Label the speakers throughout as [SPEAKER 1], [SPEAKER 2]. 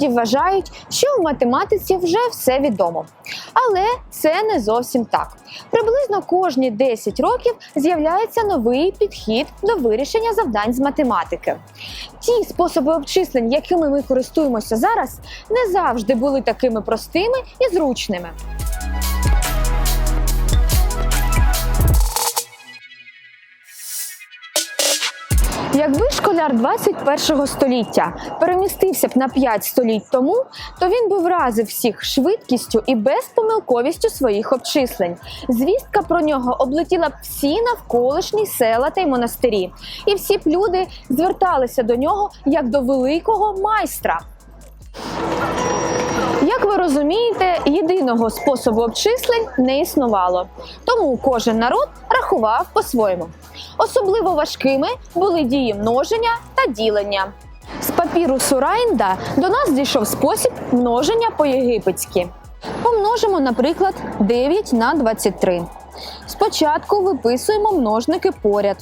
[SPEAKER 1] Іноді вважають, що в математиці вже все відомо. Але це не зовсім так. Приблизно кожні 10 років з'являється новий підхід до вирішення завдань з математики. Ті способи обчислень, якими ми користуємося зараз, не завжди були такими простими і зручними. Школяр 21 століття перемістився б на 5 століть тому, то він би вразив всіх швидкістю і безпомилковістю своїх обчислень. Звістка про нього облетіла б всі навколишні села та й монастирі, і всі б люди зверталися до нього як до великого майстра. Як ви розумієте, єдиного способу обчислень не існувало, тому кожен народ рахував по-своєму. Особливо важкими були дії множення та ділення. З папірусу Райнда до нас дійшов спосіб множення по-єгипетськи. Помножимо, наприклад, 9 на 23. Спочатку виписуємо множники поряд.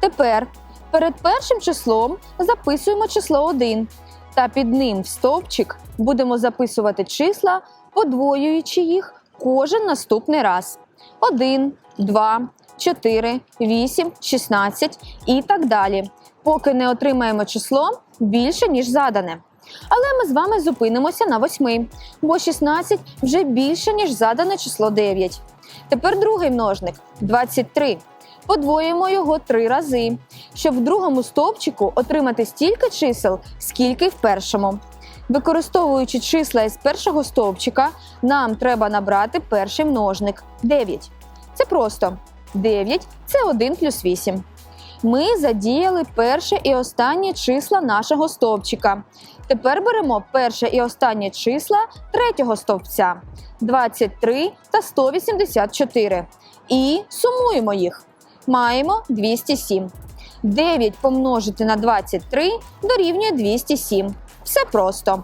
[SPEAKER 1] Тепер перед першим числом записуємо число 1 та під ним в стовпчик будемо записувати числа, подвоюючи їх кожен наступний раз: 1, 2, 4, 8, 16 і так далі, поки не отримаємо число більше, ніж задане. Але ми з вами зупинимося на 8, бо 16 вже більше, ніж задане число 9. Тепер другий множник 23. Подвоїмо його три рази, щоб в другому стовпчику отримати стільки чисел, скільки в першому. Використовуючи числа із першого стовпчика, нам треба набрати перший множник 9. Це просто 9 це 1 плюс 8. Ми задіяли перше і останнє числа нашого стовпчика. Тепер беремо перше і останнє числа третього стовпця 23 та 184. І сумуємо їх. Маємо 207. 9 помножити на 23 дорівнює 207. Все просто.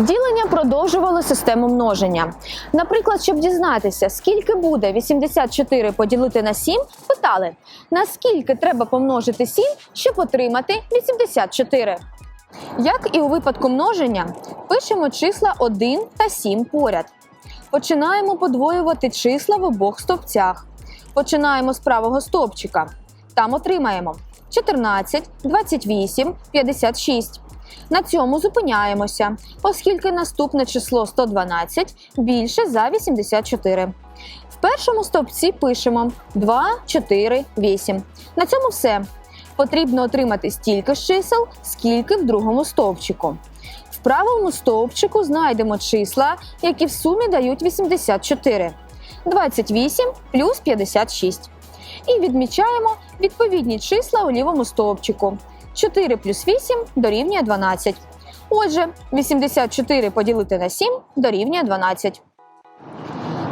[SPEAKER 1] Ділення продовжувало систему множення. Наприклад, щоб дізнатися, скільки буде 84 поділити на 7, питали, наскільки треба помножити 7, щоб отримати 84. Як і у випадку множення, пишемо числа 1 та 7 поряд. Починаємо подвоювати числа в обох стовпцях. Починаємо з правого стовпчика. Там отримаємо 14, 28, 56. На цьому зупиняємося, оскільки наступне число 112 більше за 84. В першому стовпці пишемо 2, 4, 8. На цьому все. Потрібно отримати стільки ж чисел, скільки в другому стовпчику. В правому стовпчику знайдемо числа, які в сумі дають 84. 28 плюс 56. І відмічаємо відповідні числа у лівому стовпчику. 4 плюс 8 дорівнює 12. Отже, 84 поділити на 7 дорівнює 12.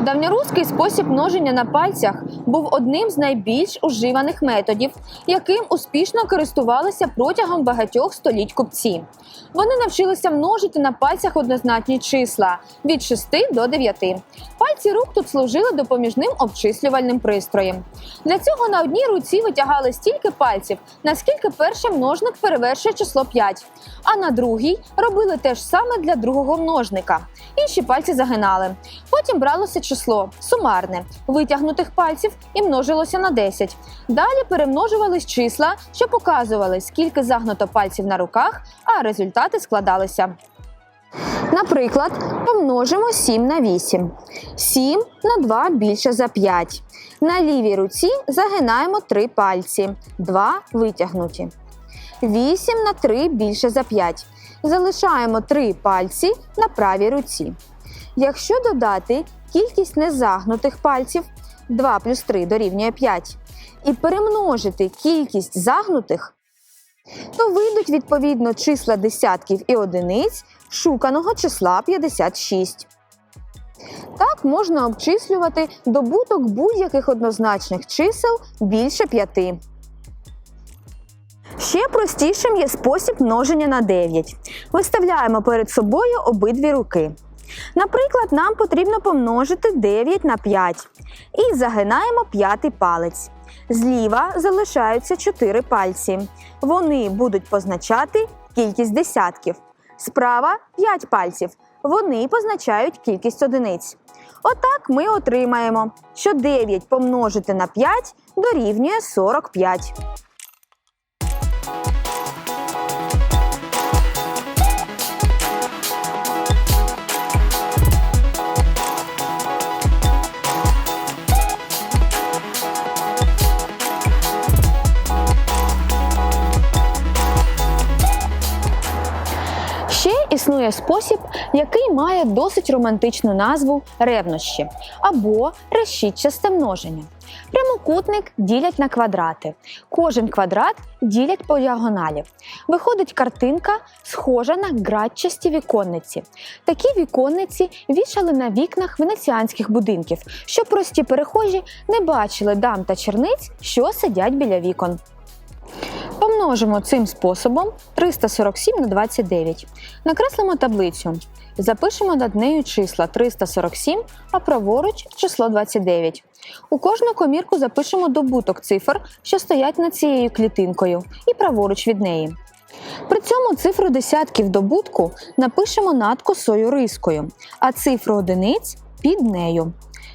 [SPEAKER 1] Давньоруський спосіб множення на пальцях був одним з найбільш уживаних методів, яким успішно користувалися протягом багатьох століть купці. Вони навчилися множити на пальцях однозначні числа від 6 до 9. Пальці рук тут служили допоміжним обчислювальним пристроєм. Для цього на одній руці витягали стільки пальців, наскільки перший множник перевершує число 5, а на другій робили те ж саме для другого множника. Інші пальці загинали. Потім бралося число сумарне витягнутих пальців і множилося на 10. Далі перемножувались числа, що показували, скільки загнуто пальців на руках, а результати складалися. Наприклад, помножимо 7 на 8. 7 на 2 більше за 5. На лівій руці загинаємо 3 пальці. 2 витягнуті. 8 на 3 більше за 5. Залишаємо 3 пальці на правій руці. Якщо додати кількість незагнутих пальців 2 плюс 3 дорівнює 5, і перемножити кількість загнутих, то вийдуть відповідно числа десятків і одиниць шуканого числа 56. Так можна обчислювати добуток будь-яких однозначних чисел більше 5. Ще простішим є спосіб множення на 9. Виставляємо перед собою обидві руки. Наприклад, нам потрібно помножити 9 на 5 і загинаємо п'ятий палець. Зліва залишаються 4 пальці. Вони будуть позначати кількість десятків. Справа 5 пальців. Вони позначають кількість одиниць. Отак ми отримаємо, що 9 помножити на 5 дорівнює 45. Ще існує спосіб, який має досить романтичну назву ревнощі або решітчасте множення. Прямокутник ділять на квадрати. Кожен квадрат ділять по діагоналі. Виходить картинка, схожа на градчасті віконниці. Такі віконниці вішали на вікнах венеціанських будинків, щоб прості перехожі не бачили дам та черниць, що сидять біля вікон. Помножимо цим способом 347 на 29. Накреслимо таблицю. Запишемо над нею числа 347, а праворуч число 29. У кожну комірку запишемо добуток цифр, що стоять над цією клітинкою, і праворуч від неї. При цьому цифру десятків добутку напишемо над косою рискою, а цифру одиниць під нею.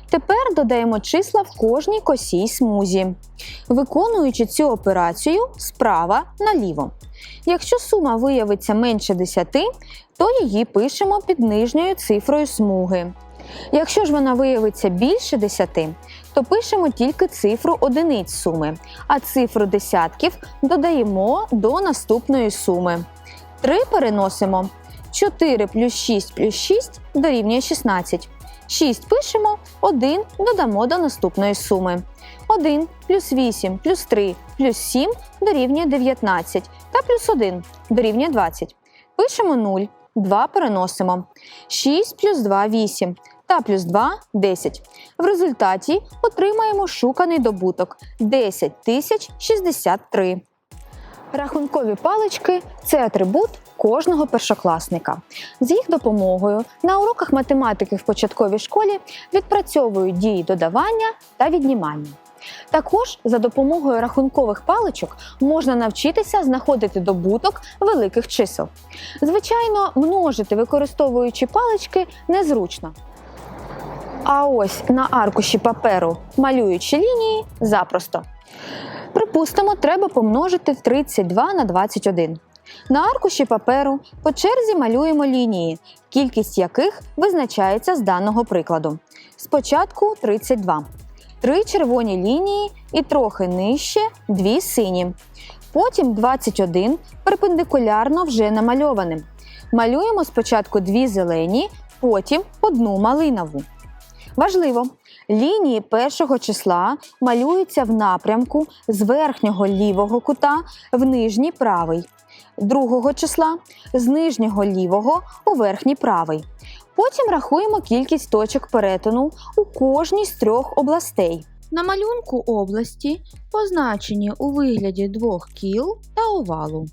[SPEAKER 1] Тепер додаємо числа в кожній косій смузі, виконуючи цю операцію справа наліво. Якщо сума виявиться менше 10, то її пишемо під нижньою цифрою смуги. Якщо ж вона виявиться більше 10, то пишемо тільки цифру одиниць суми, а цифру десятків додаємо до наступної суми. 3 переносимо. 4 плюс 6 плюс 6 дорівнює 16. 6 пишемо, 1 додамо до наступної суми. 1 плюс 8 плюс 3 плюс 7 дорівнює 19 та плюс 1 дорівнює 20. Пишемо 0, 2 переносимо. 6 плюс 2 8 та плюс 2 10. В результаті отримаємо шуканий добуток 10 тисяч 63. Рахункові палички це атрибут кожного першокласника. З їх допомогою на уроках математики в початковій школі відпрацьовують дії додавання та віднімання. Також за допомогою рахункових паличок можна навчитися знаходити добуток великих чисел. Звичайно, множити використовуючи палички незручно. А ось на аркуші паперу, малюючи лінії, запросто. Припустимо, треба помножити 32 на 21. На аркуші паперу по черзі малюємо лінії, кількість яких визначається з даного прикладу. Спочатку 32. Три червоні лінії і трохи нижче дві сині. Потім 21 перпендикулярно вже намальованим. Малюємо спочатку дві зелені, потім одну малинову. Важливо, лінії першого числа малюються в напрямку з верхнього лівого кута в нижній правий, другого числа з нижнього лівого у верхній правий. Потім рахуємо кількість точок перетину у кожній з трьох областей. На малюнку області позначені у вигляді двох кіл та овалу.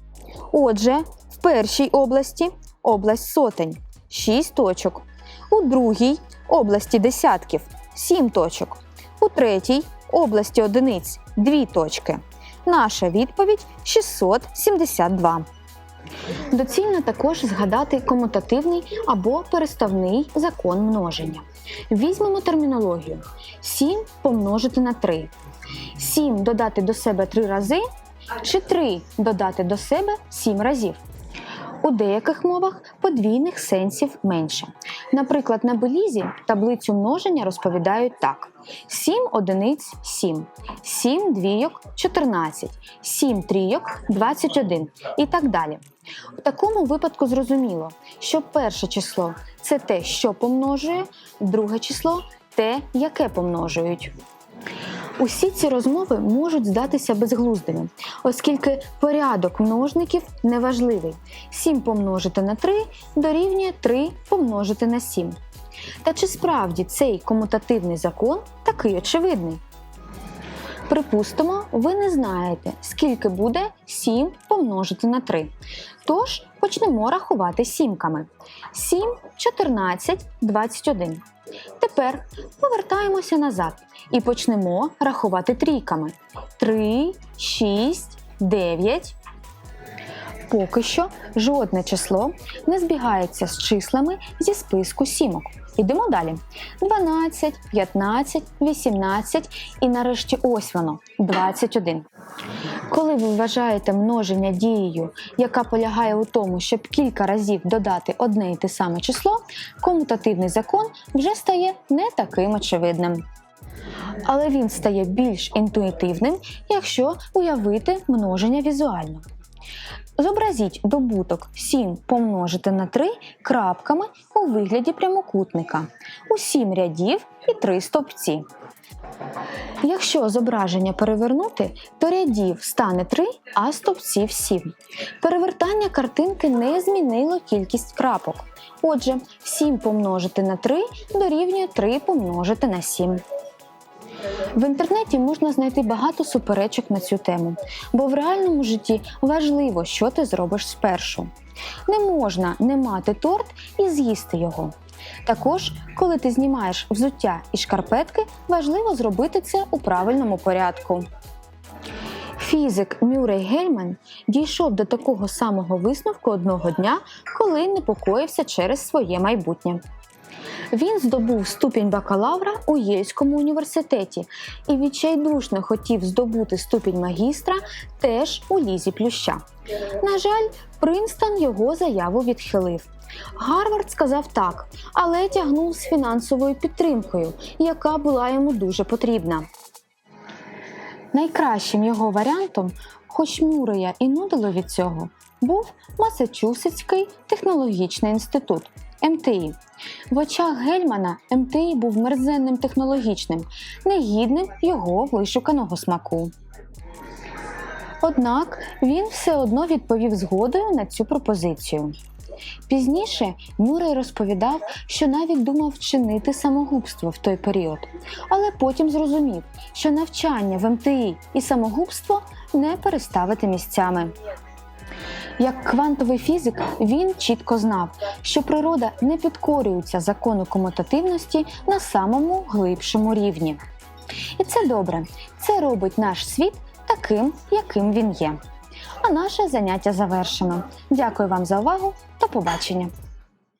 [SPEAKER 1] Отже, в першій області область сотень 6 точок, у другій області десятків 7 точок, у третій області одиниць 2 точки. Наша відповідь 672. Доцільно також згадати комутативний або переставний закон множення. Візьмемо термінологію: 7 помножити на 3. 7 додати до себе 3 рази, чи 3 додати до себе 7 разів. У деяких мовах подвійних сенсів менше. Наприклад, на белізі таблицю множення розповідають так: 7 одиниць 7, 7 двійок 14, 7 трійок 21 і так далі. В такому випадку зрозуміло, що перше число це те, що помножує, друге число те, яке помножують. Усі ці розмови можуть здатися безглуздими, оскільки порядок множників неважливий. 7 помножити на 3 дорівнює 3 помножити на 7. Та чи справді цей комутативний закон такий очевидний? Припустимо, ви не знаєте, скільки буде 7 помножити на 3. Тож почнемо рахувати сімками. 7, 14, 21. Тепер повертаємося назад і почнемо рахувати трійками. 3, 6, 9. поки що жодне число не збігається з числами зі списку сімок. Ідемо далі: 12, 15, 18 і нарешті ось воно 21. Коли ви вважаєте множення дією, яка полягає у тому, щоб кілька разів додати одне і те саме число, комутативний закон вже стає не таким очевидним. Але він стає більш інтуїтивним, якщо уявити множення візуально. Зобразіть добуток 7 помножити на 3 крапками у вигляді прямокутника у 7 рядів і 3 стовпці. Якщо зображення перевернути, то рядів стане 3, а стовпців 7. Перевертання картинки не змінило кількість крапок. Отже, 7 помножити на 3 дорівнює 3 помножити на 7. В інтернеті можна знайти багато суперечок на цю тему, бо в реальному житті важливо, що ти зробиш спершу. Не можна не мати торт і з'їсти його. Також, коли ти знімаєш взуття і шкарпетки, важливо зробити це у правильному порядку. Фізик Мюррей Гельман дійшов до такого самого висновку одного дня, коли непокоївся через своє майбутнє. Він здобув ступінь бакалавра у Єльському університеті і відчайдушно хотів здобути ступінь магістра теж у лізі плюща. На жаль, Принстон його заяву відхилив. Гарвард сказав так, але тягнув з фінансовою підтримкою, яка була йому дуже потрібна. Найкращим його варіантом, хоч Мюррея і нудило від цього, був Масачусетський технологічний інститут МТІ. В очах Гельмана МТІ був мерзенним технологічним, негідним його вишуканого смаку. Однак він все одно відповів згодою на цю пропозицію. Пізніше Мюррей розповідав, що навіть думав вчинити самогубство в той період, але потім зрозумів, що навчання в МТІ і самогубство не переставити місцями. Як квантовий фізик, він чітко знав, що природа не підкорюється закону комутативності на самому глибшому рівні. І це добре, це робить наш світ таким, яким він є. А наше заняття завершено. Дякую вам за увагу. До побачення!